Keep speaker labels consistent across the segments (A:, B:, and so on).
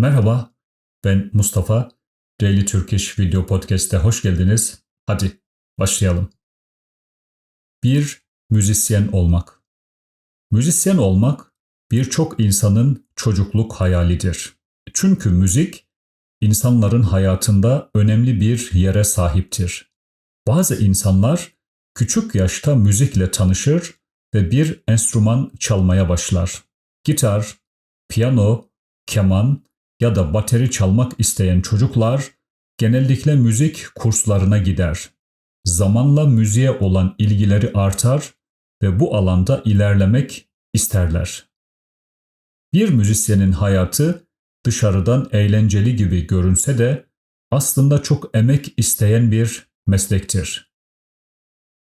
A: Merhaba, ben Mustafa. Daily Turkish Video Podcast'te hoş geldiniz. Hadi başlayalım. Bir müzisyen olmak. Müzisyen olmak birçok insanın çocukluk hayalidir. Çünkü müzik insanların hayatında önemli bir yere sahiptir. Bazı insanlar küçük yaşta müzikle tanışır ve bir enstrüman çalmaya başlar. Gitar, piyano, keman ya da bateri çalmak isteyen çocuklar genellikle müzik kurslarına gider. Zamanla müziğe olan ilgileri artar ve bu alanda ilerlemek isterler. Bir müzisyenin hayatı dışarıdan eğlenceli gibi görünse de aslında çok emek isteyen bir meslektir.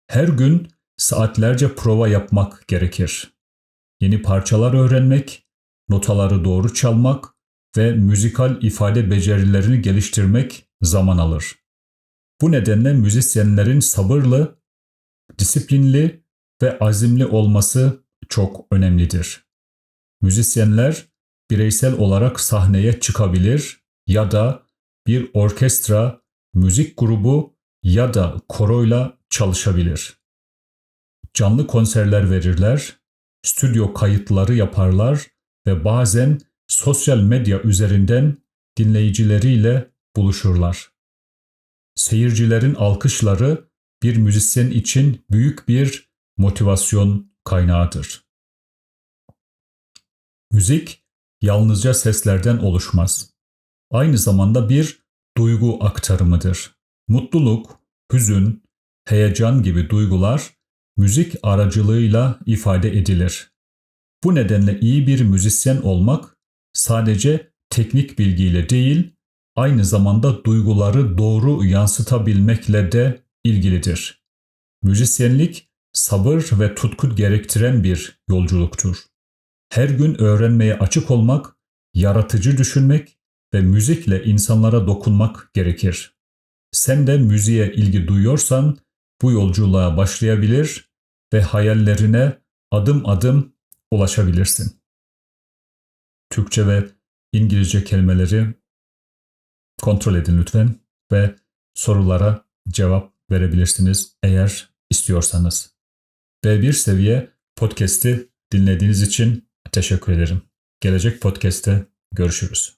A: Her gün saatlerce prova yapmak gerekir. Yeni parçalar öğrenmek, notaları doğru çalmak ve müzikal ifade becerilerini geliştirmek zaman alır. Bu nedenle müzisyenlerin sabırlı, disiplinli ve azimli olması çok önemlidir. Müzisyenler bireysel olarak sahneye çıkabilir ya da bir orkestra, müzik grubu ya da koroyla çalışabilir. Canlı konserler verirler, stüdyo kayıtları yaparlar ve bazen sosyal medya üzerinden dinleyicileriyle buluşurlar. Seyircilerin alkışları bir müzisyen için büyük bir motivasyon kaynağıdır. Müzik yalnızca seslerden oluşmaz. Aynı zamanda bir duygu aktarımıdır. Mutluluk, hüzün, heyecan gibi duygular müzik aracılığıyla ifade edilir. Bu nedenle iyi bir müzisyen olmak sadece teknik bilgiyle değil, aynı zamanda duyguları doğru yansıtabilmekle de ilgilidir. Müzisyenlik sabır ve tutku gerektiren bir yolculuktur. Her gün öğrenmeye açık olmak, yaratıcı düşünmek ve müzikle insanlara dokunmak gerekir. Sen de müziğe ilgi duyuyorsan bu yolculuğa başlayabilir ve hayallerine adım adım ulaşabilirsin. Türkçe ve İngilizce kelimeleri kontrol edin lütfen ve sorulara cevap verebilirsiniz eğer istiyorsanız. B1 seviye podcast'i dinlediğiniz için teşekkür ederim. Gelecek podcast'te görüşürüz.